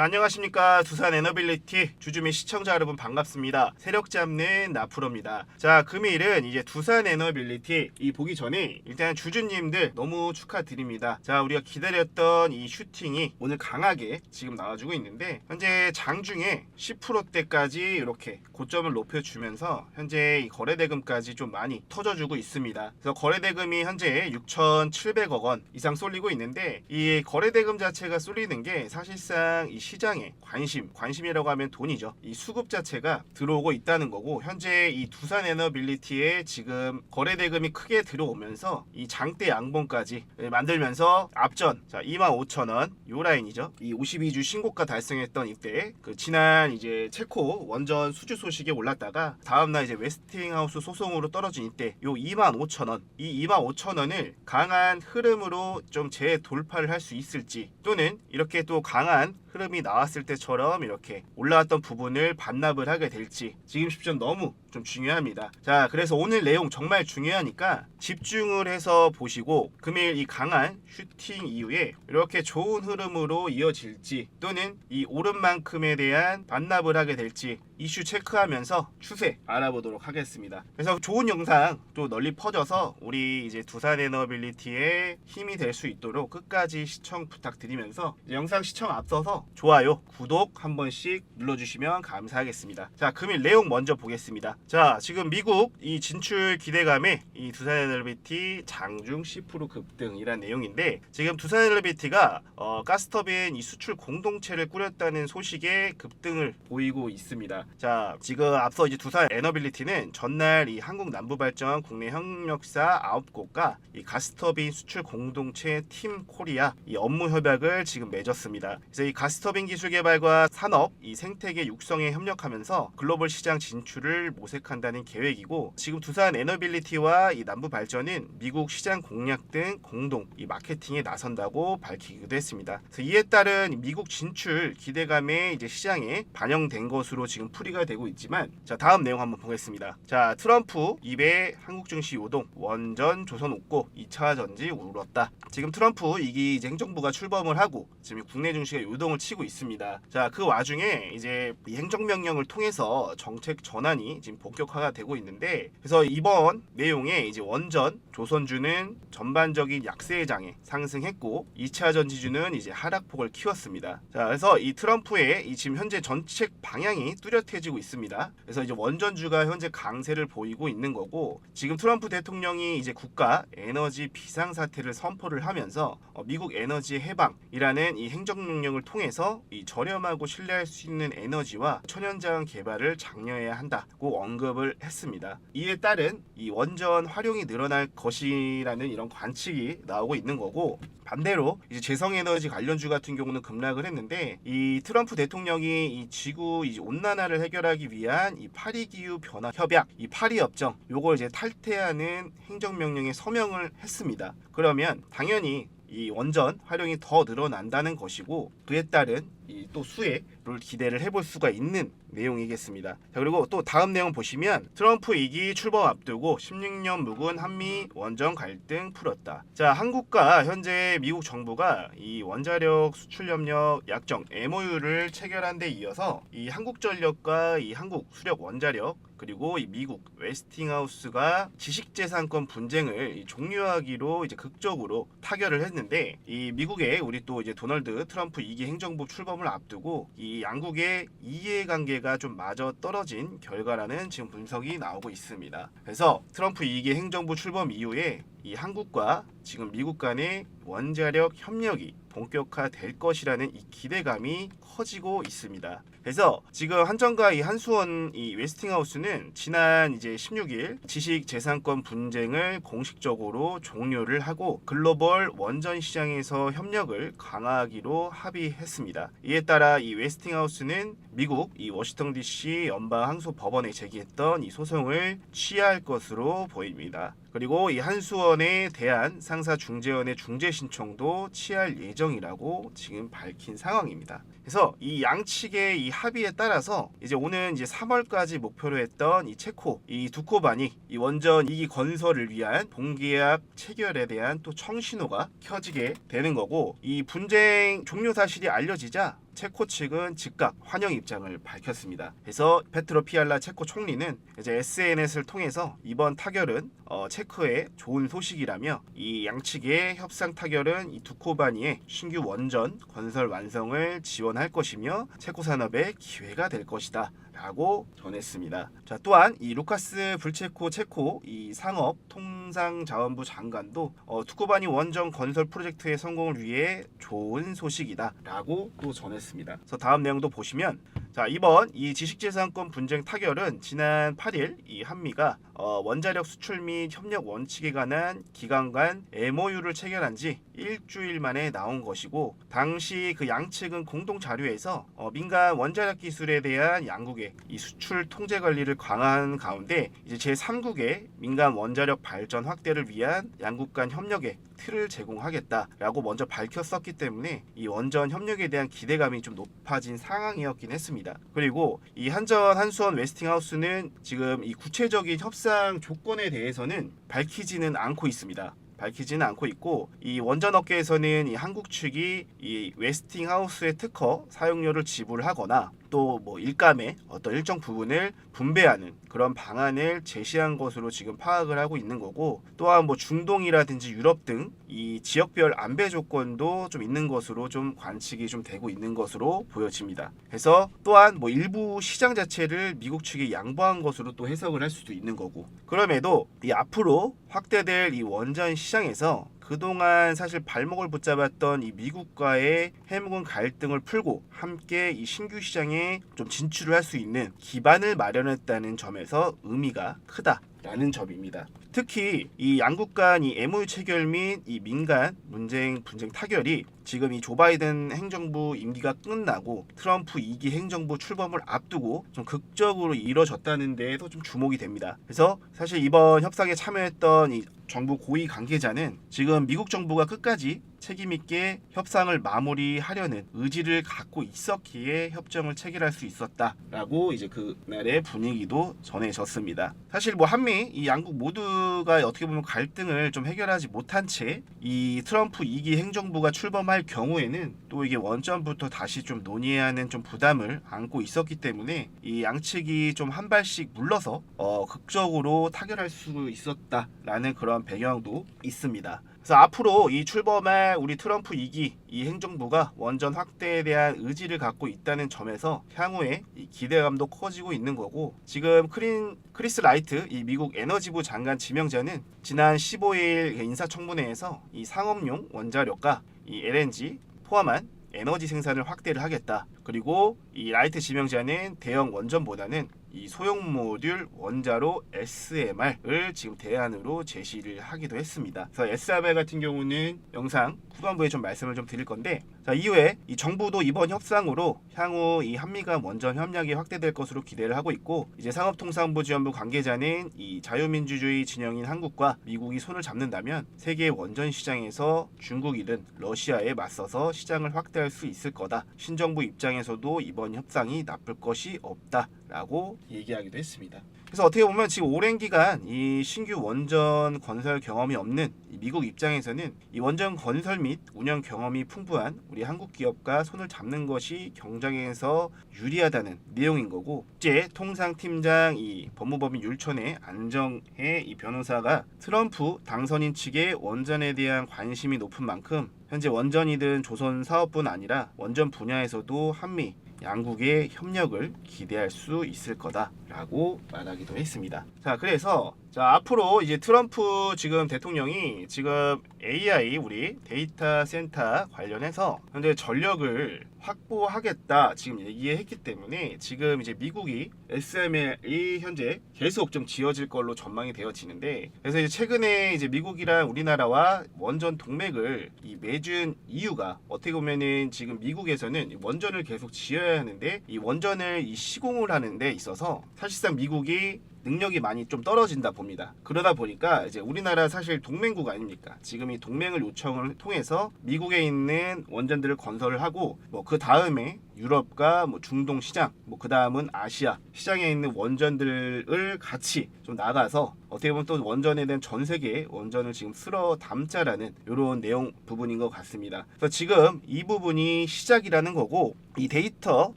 자, 안녕하십니까. 두산 에너빌리티 주주 및 시청자 여러분 반갑습니다. 세력 잡는 나프로입니다. 자, 금일은 이제 두산 에너빌리티 이 보기 전에 일단 주주님들 너무 축하드립니다. 자, 우리가 기다렸던 이 슈팅이 오늘 강하게 지금 나와주고 있는데 현재 장중에 10%대까지 이렇게 고점을 높여주면서 현재 이 거래대금까지 좀 많이 터져주고 있습니다. 그래서 거래대금이 현재 6,700억 원 이상 쏠리고 있는데 이 거래대금 자체가 쏠리는 게 사실상 이 시장에 관심, 관심이라고 하면 돈이죠. 이 수급 자체가 들어오고 있다는 거고 현재 이 두산 에너빌리티에 지금 거래 대금이 크게 들어오면서 이 장대 양봉까지 만들면서 앞전 자 25,000원 요 라인이죠. 이 52주 신고가 달성했던 이때 그 지난 이제 체코 원전 수주 소식에 올랐다가 다음 날 이제 웨스팅하우스 소송으로 떨어진 이때 요 25,000원 이 25,000원을 강한 흐름으로 좀 재돌파를 할 수 있을지 또는 이렇게 또 강한 흐름이 나왔을 때처럼 이렇게 올라왔던 부분을 반납을 하게 될지 지금 시점 너무 좀 중요합니다. 자, 그래서 오늘 내용 정말 중요하니까 집중을 해서 보시고 금일 이 강한 슈팅 이후에 이렇게 좋은 흐름으로 이어질지 또는 이 오른만큼에 대한 반납을 하게 될지 이슈 체크하면서 추세 알아보도록 하겠습니다. 그래서 좋은 영상 또 널리 퍼져서 우리 이제 두산 에너빌리티의 힘이 될 수 있도록 끝까지 시청 부탁드리면서 영상 시청 앞서서 좋아요, 구독 한 번씩 눌러주시면 감사하겠습니다. 자, 금일 내용 먼저 보겠습니다. 자, 지금 미국 이 진출 기대감에 이 두산 에너빌리티 장중 10% 급등이란 내용인데 지금 두산 에너빌리티가 어, 가스터빈 이 수출 공동체를 꾸렸다는 소식에 급등을 보이고 있습니다. 자, 지금 앞서 이제 두산 에너빌리티는 전날 이 한국 남부발전 국내 협력사 9곳과 이 가스터빈 수출 공동체 팀 코리아 이 업무 협약을 지금 맺었습니다. 그래서 이 가스 터빈 기술 개발과 산업 이 생태계 육성에 협력하면서 글로벌 시장 진출을 모색한다는 계획이고 지금 두산 에너빌리티와 이 남부 발전은 미국 시장 공략 등 공동 이 마케팅에 나선다고 밝히기도 했습니다. 그래서 이에 따른 미국 진출 기대감에 이제 시장에 반영된 것으로 지금 풀이가 되고 있지만 자 다음 내용 한번 보겠습니다. 자 트럼프 입에 한국 증시 요동 원전 조선 옥고 2차 전지 울었다. 지금 트럼프 이기 이제 행정부가 출범을 하고 지금 국내 증시가 요동을 치고 있습니다. 자 그 와중에 이제 이 행정명령을 통해서 정책 전환이 지금 본격화가 되고 있는데 그래서 이번 내용에 이제 원전 조선주는 전반적인 약세장에 상승했고 2차 전지주는 이제 하락폭을 키웠습니다. 자 그래서 이 트럼프의 이 지금 현재 정책 방향이 뚜렷해지고 있습니다. 그래서 이제 원전주가 현재 강세를 보이고 있는 거고 지금 트럼프 대통령이 이제 국가 에너지 비상 사태를 선포를 하면서 어, 미국 에너지 해방이라는 이 행정 명령을 통해 서 이 저렴하고 신뢰할 수 있는 에너지와 천연자원 개발을 장려해야 한다고 언급을 했습니다. 이에 따른 이 원전 활용이 늘어날 것이라는 이런 관측이 나오고 있는 거고 반대로 이제 재성에너지 관련주 같은 경우는 급락을 했는데 이 트럼프 대통령이 이 지구 이제 온난화를 해결하기 위한 이 파리 기후 변화 협약 이 파리 협정 요걸 이제 탈퇴하는 행정명령에 서명을 했습니다. 그러면 당연히 이 원전 활용이 더 늘어난다는 것이고 그에 따른 이 또 수혜를 기대를 해볼 수가 있는 내용이겠습니다. 자 그리고 또 다음 내용 보시면 트럼프 2기 출범 앞두고 16년 묵은 한미 원전 갈등 풀었다. 자 한국과 현재 미국 정부가 이 원자력 수출 협력 약정 MOU를 체결한 데 이어서 이 한국전력과 이 한국 수력 원자력 그리고 이 미국 웨스팅하우스가 지식재산권 분쟁을 이 종료하기로 이제 극적으로 타결을 했는데 이 미국의 우리 또 이제 도널드 트럼프 2기 행정부 출범을 앞두고 이 양국의 이해관계가 좀 마저 떨어진 결과라는 지금 분석이 나오고 있습니다. 그래서 트럼프 2기 행정부 출범 이후에 이 한국과 지금 미국 간의 원자력 협력이 본격화될 것이라는 이 기대감이 커지고 있습니다. 그래서 지금 한전과 이 한수원 이 웨스팅하우스는 지난 이제 16일 지식 재산권 분쟁을 공식적으로 종료를 하고 글로벌 원전 시장에서 협력을 강화하기로 합의했습니다. 이에 따라 이 웨스팅하우스는 미국 이 워싱턴 DC 연방 항소 법원에 제기했던 이 소송을 취할 것으로 보입니다. 그리고 이 한수원에 대한 상사 중재원의 중재 신청도 취할 예정이라고 지금 밝힌 상황입니다. 그래서 이 양측의 이 합의에 따라서 이제 오는 이제 3월까지 목표로 했던 이 체코 이 두코반이 이 원전 2기 건설을 위한 본계약 체결에 대한 또 청신호가 켜지게 되는 거고 이 분쟁 종료 사실이 알려지자 체코 측은 즉각 환영 입장을 밝혔습니다. 그래서 페트로 피알라 체코 총리는 이제 SNS를 통해서 이번 타결은 어, 체코의 좋은 소식이라며 이 양측의 협상 타결은 이 두코바니의 신규 원전 건설 완성을 지원할 것이며 체코 산업의 기회가 될 것이다. 라고 전했습니다. 자, 또한 이 루카스 불체코 체코 이 상업 통 상 자원부 장관도 어, 투코바니 원전 건설 프로젝트의 성공을 위해 좋은 소식이다라고 또 전했습니다. 그래서 다음 내용도 보시면 자 이번 이 지식재산권 분쟁 타결은 지난 8일 이 한미가 어, 원자력 수출 및 협력 원칙에 관한 기관 간 MOU를 체결한 지 일주일 만에 나온 것이고 당시 그 양측은 공동 자료에서 어, 민간 원자력 기술에 대한 양국의 이 수출 통제 관리를 강화한 가운데 이제 제 3국의 민간 원자력 발전 확대를 위한 양국 간 협력의 틀을 제공하겠다라고 먼저 밝혔었기 때문에 이 원전 협력에 대한 기대감이 좀 높아진 상황이었긴 했습니다. 그리고 이 한전 한수원 웨스팅하우스는 지금 이 구체적인 협상 조건에 대해서는 밝히지는 않고 있습니다. 밝히지는 않고 있고 이 원전 업계에서는 이 한국 측이 이 웨스팅하우스의 특허 사용료를 지불하거나 또 뭐 일감의 어떤 일정 부분을 분배하는 그런 방안을 제시한 것으로 지금 파악을 하고 있는 거고 또한 뭐 중동이라든지 유럽 등 이 지역별 안배 조건도 좀 있는 것으로 좀 관측이 좀 되고 있는 것으로 보여집니다. 그래서 또한 뭐 일부 시장 자체를 미국 측에 양보한 것으로 또 해석을 할 수도 있는 거고 그럼에도 이 앞으로 확대될 이 원전 시장에서 그동안 사실 발목을 붙잡았던 이 미국과의 해묵은 갈등을 풀고 함께 이 신규 시장에 좀 진출을 할 수 있는 기반을 마련했다는 점에서 의미가 크다 라는 점입니다. 특히 이 양국 간 이 MOU 체결 및 이 민간 문쟁 분쟁 타결이 지금 이 조 바이든 행정부 임기가 끝나고 트럼프 2기 행정부 출범을 앞두고 좀 극적으로 이뤄졌다는 데에도 좀 주목이 됩니다. 그래서 사실 이번 협상에 참여했던 이 정부 고위 관계자는 지금 미국 정부가 끝까지 책임 있게 협상을 마무리하려는 의지를 갖고 있었기에 협정을 체결할 수 있었다라고 이제 그날의 분위기도 전해졌습니다. 사실 뭐 한미 이 양국 모두 가 어떻게 보면 갈등을 좀 해결하지 못한 채 이 트럼프 2기 행정부가 출범할 경우에는 또 이게 원전부터 다시 좀 논의해야 하는 좀 부담을 안고 있었기 때문에 이 양측이 좀 한 발씩 물러서 어 극적으로 타결할 수 있었다라는 그런 배경도 있습니다. 그래서 앞으로 이 출범할 우리 트럼프 2기 이 행정부가 원전 확대에 대한 의지를 갖고 있다는 점에서 향후에 이 기대감도 커지고 있는 거고 지금 크린 크리스 라이트 이 미국 에너지부 장관 지명자는 지난 15일 인사청문회에서 이 상업용 원자력과 이 LNG 포함한 에너지 생산을 확대를 하겠다. 그리고 이 라이트 지명자는 대형 원전보다는 이 소형 모듈 원자로 SMR을 지금 대안으로 제시를 하기도 했습니다. 그래서 SMR 같은 경우는 영상 후반부에 좀 말씀을 좀 드릴 건데 자 이후에 이 정부도 이번 협상으로 향후 이 한미 간 원전 협력이 확대될 것으로 기대를 하고 있고 이제 상업통상부 지원부 관계자는 이 자유민주주의 진영인 한국과 미국이 손을 잡는다면 세계 원전 시장에서 중국이든 러시아에 맞서서 시장을 확대할 수 있을 거다. 신정부 입장에서도 이번 협상이 나쁠 것이 없다라고 얘기하기도 했습니다. 그래서 어떻게 보면 지금 오랜 기간 이 신규 원전 건설 경험이 없는 이 미국 입장에서는 이 원전 건설 및 운영 경험이 풍부한 우리 한국 기업과 손을 잡는 것이 경쟁에서 유리하다는 내용인 거고 국제 통상팀장 이 법무법인 율촌의 안정혜 이 변호사가 트럼프 당선인 측의 원전에 대한 관심이 높은 만큼 현재 원전이든 조선 사업뿐 아니라 원전 분야에서도 한미 양국의 협력을 기대할 수 있을 거다라고 말하기도 했습니다. 자, 그래서 자 앞으로 이제 트럼프 지금 대통령이 지금 AI 우리 데이터 센터 관련해서 현재 전력을 확보하겠다 지금 얘기했기 때문에 지금 이제 미국이 SML이 현재 계속 좀 지어질 걸로 전망이 되어지는데 그래서 이제 최근에 이제 미국이랑 우리나라와 원전 동맹을 이 맺은 이유가 어떻게 보면은 지금 미국에서는 원전을 계속 지어야 하는데 이 원전을 이 시공을 하는 데 있어서 사실상 미국이 능력이 많이 좀 떨어진다 봅니다. 그러다 보니까 이제 우리나라 사실 동맹국 아닙니까? 지금 이 동맹을 요청을 통해서 미국에 있는 원전들을 건설을 하고 뭐 그 다음에 유럽과 뭐 중동 시장, 뭐 그다음은 아시아 시장에 있는 원전들을 같이 좀 나가서 어떻게 보면 또 원전에 대한 전 세계 원전을 지금 쓸어 담자라는 이런 내용 부분인 것 같습니다. 그래서 지금 이 부분이 시작이라는 거고 이 데이터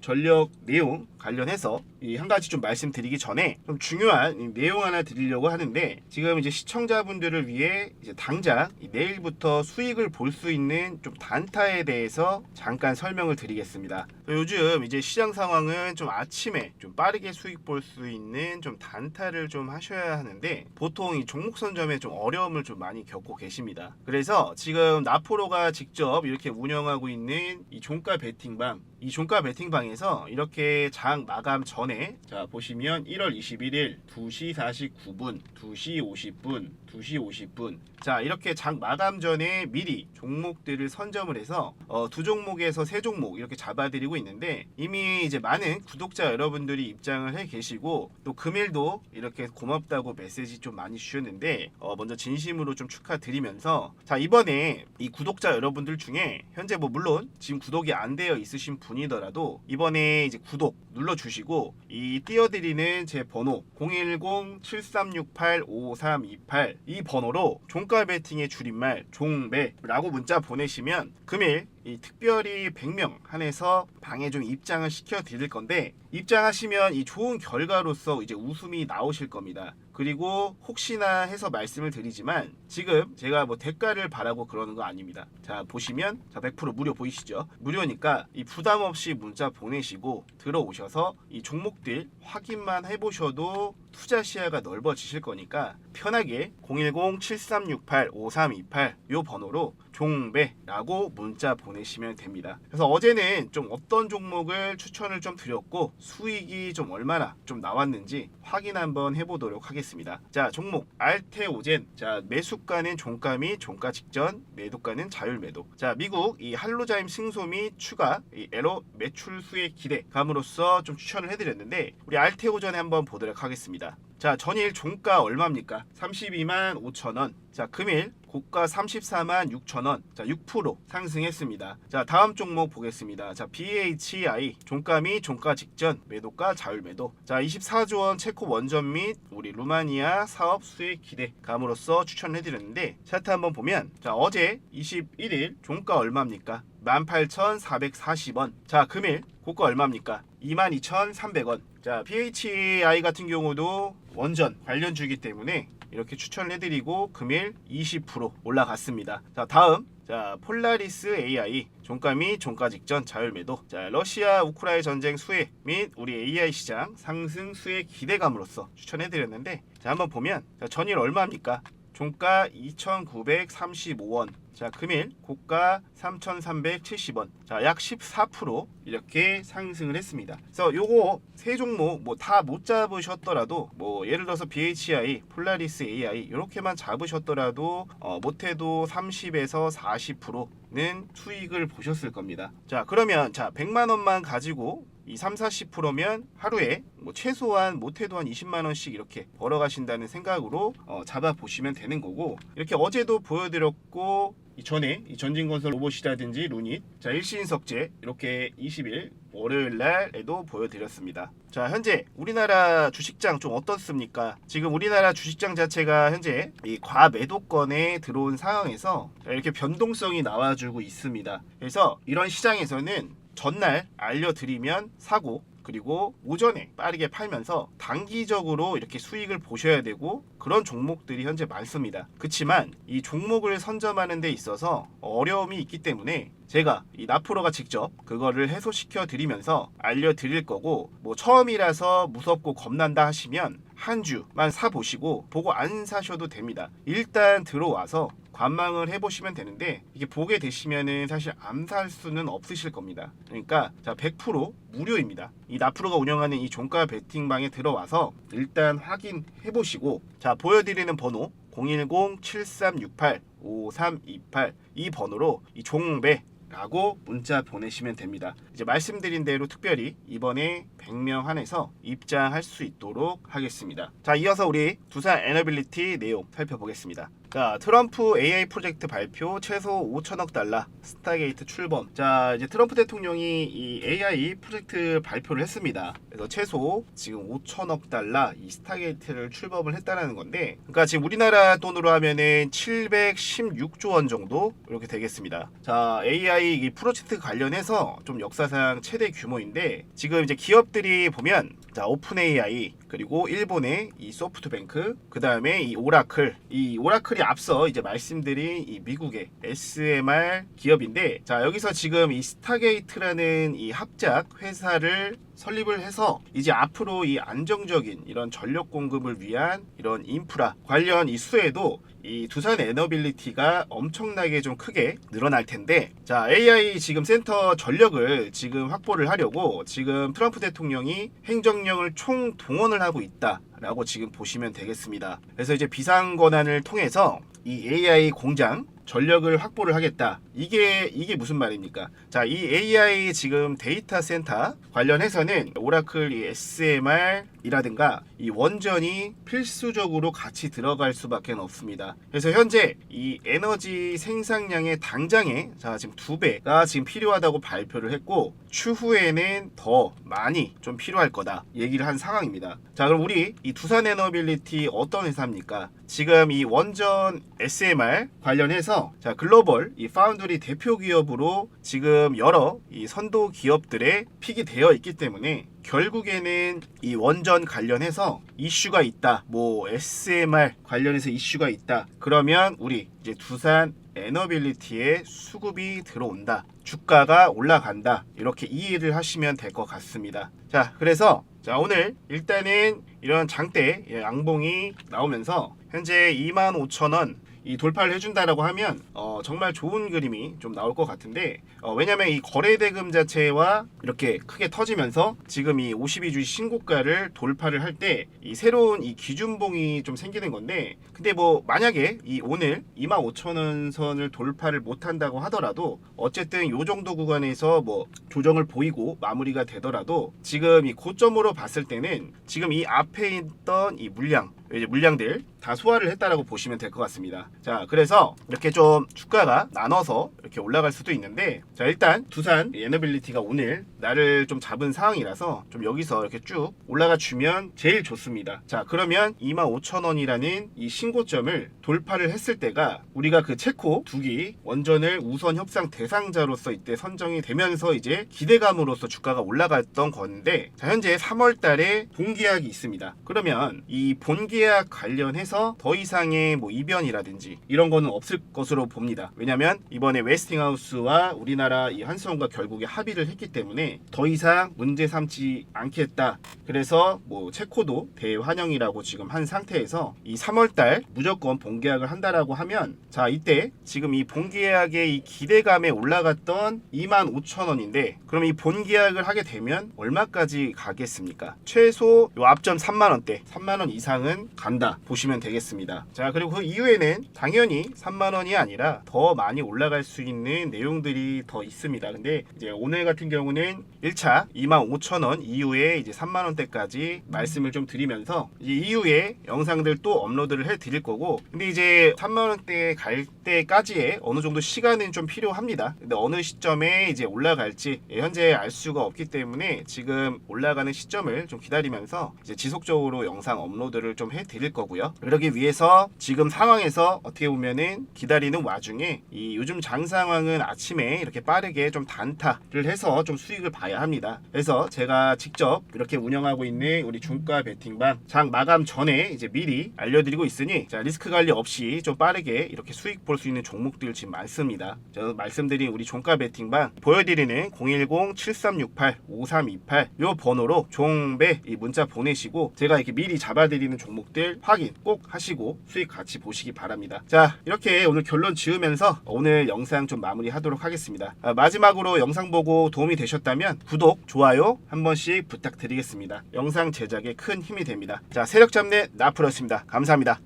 전력 내용 관련해서 이 한 가지 좀 말씀드리기 전에 좀 중요한 이 내용 하나 드리려고 하는데 지금 이제 시청자분들을 위해 이제 당장 이 내일부터 수익을 볼 수 있는 좀 단타에 대해서 잠깐 설명을 드리겠습니다. 요즘 이제 시장 상황은 좀 아침에 좀 빠르게 수익 볼 수 있는 좀 단타를 좀 하셔야 하는데 보통 이 종목 선점에 좀 어려움을 좀 많이 겪고 계십니다. 그래서 지금 나포로가 직접 이렇게 운영하고 있는 이 종가 베팅방 이 종가 베팅방에서 이렇게 장 마감 전에 자 보시면 1월 21일 2시 49분, 2시 50분, 2시 50분. 자 이렇게 장 마감 전에 미리 종목들을 선점을 해서 어, 두 종목에서 세 종목 이렇게 잡아드리고 있는데 이미 이제 많은 구독자 여러분들이 입장을 해 계시고 또 금일도 이렇게 고맙다고 메시지 좀 많이 주셨는데 어, 먼저 진심으로 좀 축하드리면서 자 이번에 이 구독자 여러분들 중에 현재 뭐 물론 지금 구독이 안 되어 있으신 분이더라도 이번에 이제 구독 눌러 주시고 이 띄워드리는 제 번호 010-7368-5328이 번호로 종가 베팅의 줄임말 종배라고 문자 보내시면 금일 이 특별히 100명 한해서 방에 좀 입장을 시켜 드릴 건데 입장하시면 이 좋은 결과로서 이제 웃음이 나오실 겁니다. 그리고 혹시나 해서 말씀을 드리지만 지금 제가 뭐 대가를 바라고 그러는 거 아닙니다. 자 보시면 자 100% 무료 보이시죠? 무료니까 이 부담 없이 문자 보내시고 들어오셔서 이 종목들 확인만 해보셔도 투자 시야가 넓어지실 거니까 편하게 010-7368-5328 요 번호로 종배라고 문자 보내시면 됩니다. 그래서 어제는 좀 어떤 종목을 추천을 좀 드렸고 수익이 좀 얼마나 좀 나왔는지 확인 한번 해보도록 하겠습니다. 자 종목 알테오젠 자 매수가는 종가 및 종가 직전 매도가는 자율 매도 자 미국 이 할로자임 승소 및 추가 이 에로 매출 수의 기대감으로써 좀 추천을 해드렸는데 우리 알테오전에 한번 보도록 하겠습니다. 자 전일 종가 얼마입니까? 32만 5천 원. 자 금일 고가 34만 6천 원. 자 6% 상승했습니다. 자 다음 종목 보겠습니다. 자 BHI 종가 및 종가 직전 매도가 자율 매도. 자 24조 원 체코 원전 및 우리 루마니아 사업 수익 기대감으로써 추천해드렸는데 차트 한번 보면 자 어제 21일 종가 얼마입니까? 18,440원. 자 금일 고가 얼마입니까? 22,300원. 자 PHI 같은 경우도 원전 관련주이기 때문에 이렇게 추천을 해드리고 금일 20% 올라갔습니다. 자 다음 자 폴라리스 AI 종가 및 종가 직전 자율 매도 자 러시아 우크라이나 전쟁 수혜 및 우리 AI 시장 상승 수혜 기대감으로써 추천해드렸는데 자 한번 보면 자 전일 얼마입니까? 종가 2,935원. 자, 금일 고가 3,370원. 자, 약 14% 이렇게 상승을 했습니다. 그래서 요거 세 종목 뭐 다 못 잡으셨더라도 뭐 예를 들어서 BHI, 폴라리스 AI 이렇게만 잡으셨더라도 어, 못해도 30에서 40% 는 수익을 보셨을 겁니다. 자, 그러면 자, 100만 원만 가지고 이 3, 40%면 하루에 뭐 최소한 못해도 한 20만 원씩 이렇게 벌어가신다는 생각으로 어, 잡아 보시면 되는 거고 이렇게 어제도 보여드렸고 이 전에 이 전진건설 로봇이라든지 루닛 자 일신석재 이렇게 20일 월요일 날에도 보여드렸습니다. 자 현재 우리나라 주식장 좀 어떻습니까? 지금 우리나라 주식장 자체가 현재 이 과매도권에 들어온 상황에서 자, 이렇게 변동성이 나와주고 있습니다. 그래서 이런 시장에서는 전날 알려드리면 사고 그리고 오전에 빠르게 팔면서 단기적으로 이렇게 수익을 보셔야 되고 그런 종목들이 현재 많습니다. 그렇지만 이 종목을 선점하는 데 있어서 어려움이 있기 때문에 제가 이 나프로가 직접 그거를 해소시켜 드리면서 알려드릴 거고 뭐 처음이라서 무섭고 겁난다 하시면 한 주만 사 보시고 보고 안 사셔도 됩니다. 일단 들어와서 관망을 해보시면 되는데 이게 보게 되시면은 사실 안살 수는 없으실 겁니다. 그러니까 자 100% 무료입니다. 이 나프로가 운영하는 이 종가 베팅방에 들어와서 일단 확인해 보시고 자 보여드리는 번호 010-7368-5328 이 번호로 이 종배 라고 문자 보내시면 됩니다. 이제 말씀드린 대로 특별히 이번에 100명 한해서 입장할 수 있도록 하겠습니다. 자, 이어서 우리 두산 에너빌리티 내용 살펴보겠습니다. 자, 트럼프 AI 프로젝트 발표 최소 5천억 달러 스타게이트 출범. 자, 이제 트럼프 대통령이 이 AI 프로젝트 발표를 했습니다. 그래서 최소 지금 5천억 달러 이 스타게이트를 출범을 했다라는 건데, 그러니까 지금 우리나라 돈으로 하면은 716조 원 정도 이렇게 되겠습니다. 자, AI 이 프로젝트 관련해서 좀 역사상 최대 규모인데, 지금 이제 기업들이 보면 자, 오픈 AI 그리고 일본의 이 소프트뱅크 그 다음에 이 오라클. 이 오라클이 앞서 이제 말씀드린 이 미국의 SMR 기업인데 자 여기서 지금 이 스타게이트라는 이 합작 회사를 설립을 해서 이제 앞으로 이 안정적인 이런 전력 공급을 위한 이런 인프라 관련 이 수에도 이 두산 에너빌리티가 엄청나게 좀 크게 늘어날 텐데 자 AI 지금 센터 전력을 지금 확보를 하려고 지금 트럼프 대통령이 행정력을 총 동원을 하고 있다라고 지금 보시면 되겠습니다. 그래서 이제 비상 권한을 통해서 이 AI 공장 전력을 확보를 하겠다. 이게 이게 무슨 말입니까? 자, 이 AI 지금 데이터 센터 관련해서는 오라클 이 SMR 이라든가 이 원전이 필수적으로 같이 들어갈 수밖에 없습니다. 그래서 현재 이 에너지 생산량의 당장에 자 지금 두 배가 지금 필요하다고 발표를 했고 추후에는 더 많이 좀 필요할 거다 얘기를 한 상황입니다. 자 그럼 우리 이 두산 에너빌리티 어떤 회사입니까? 지금 이 원전 SMR 관련해서 자 글로벌 이 파운드 리 대표 기업으로 지금 여러 이 선도 기업들의 픽이 되어 있기 때문에 결국에는 이 원전 관련해서 이슈가 있다. 뭐 SMR 관련해서 이슈가 있다. 그러면 우리 이제 두산 에너빌리티에 수급이 들어온다. 주가가 올라간다. 이렇게 이해를 하시면 될 것 같습니다. 자, 그래서 자, 오늘 일단은 이런 장대 예, 양봉이 나오면서 현재 25,000원 이 돌파를 해준다라고 하면 어, 정말 좋은 그림이 좀 나올 것 같은데 어, 왜냐면 이 거래 대금 자체와 이렇게 크게 터지면서 지금 이 52주 신고가를 돌파를 할 때 이 새로운 이 기준봉이 좀 생기는 건데 근데 뭐 만약에 이 오늘 25,000원 선을 돌파를 못한다고 하더라도 어쨌든 요 정도 구간에서 뭐 조정을 보이고 마무리가 되더라도 지금 이 고점으로 봤을 때는 지금 이 앞에 있던 이 물량 이제 물량들 다 소화를 했다라고 보시면 될 것 같습니다. 자, 그래서 이렇게 좀 주가가 나눠서 이렇게 올라갈 수도 있는데, 자, 일단 두산 에너빌리티가 오늘 나를 좀 잡은 상황이라서 좀 여기서 이렇게 쭉 올라가 주면 제일 좋습니다. 자, 그러면 25,000원이라는 이 신고점을 돌파를 했을 때가 우리가 그 체코 두기 원전을 우선 협상 대상자로서 이때 선정이 되면서 이제 기대감으로서 주가가 올라갔던 건데, 자, 현재 3월 달에 본계약이 있습니다. 그러면 이 본계약 관련해서 더 이상의 뭐 이변이라든지 이런 거는 없을 것으로 봅니다. 왜냐면 이번에 웨스팅하우스와 우리나라 이 한수원과 결국에 합의를 했기 때문에 더 이상 문제 삼지 않겠다. 그래서 뭐 체코도 대환영이라고 지금 한 상태에서 이 3월달 무조건 본계약을 한다라고 하면 자 이때 지금 이 본계약의 이 기대감에 올라갔던 25,000원인데 그럼 이 본계약을 하게 되면 얼마까지 가겠습니까? 최소 요 앞점 3만 원대, 3만 원 이상은 간다 보시면 되겠습니다. 자 그리고 그 이후에는 당연히 3만 원이 아니라 더 많이 올라갈 수 있는 내용들이 더 있습니다. 근데 이제 오늘 같은 경우는 1차 25,000원 이후에 이제 3만 원대까지 말씀을 좀 드리면서 이후에 영상들 또 업로드를 해 드릴 거고 근데 이제 3만 원대 갈 때까지의 어느 정도 시간은 좀 필요합니다. 근데 어느 시점에 이제 올라갈지 현재 알 수가 없기 때문에 지금 올라가는 시점을 좀 기다리면서 이제 지속적으로 영상 업로드를 좀해 드릴 거고요. 그러기 위해서 지금 상황에서 어떻게 보면은 기다리는 와중에 이 요즘 장 상황은 아침에 이렇게 빠르게 좀 단타를 해서 좀 수익을 봐야 합니다. 그래서 제가 직접 이렇게 운영하고 있는 우리 중가 베팅방 장 마감 전에 이제 미리 알려드리고 있으니 자, 리스크 관리 없이 좀 빠르게 이렇게 수익 볼 수 있는 종목들 지금 많습니다. 저 말씀드린 우리 종가 베팅방 보여드리는 010-7368-5328 요 번호로 종배 이 문자 보내시고 제가 이렇게 미리 잡아드리는 종목들 확인 꼭 하시고 수익 같이 보시기 바랍니다. 자 이렇게 오늘 결론 지으면서 오늘 영상 좀 마무리하도록 하겠습니다. 아, 마지막으로 영상 보고 도움이 되셨다면 구독, 좋아요 한 번씩 부탁드리겠습니다. 영상 제작에 큰 힘이 됩니다. 자 세력 잡내 나프로였습니다. 감사합니다.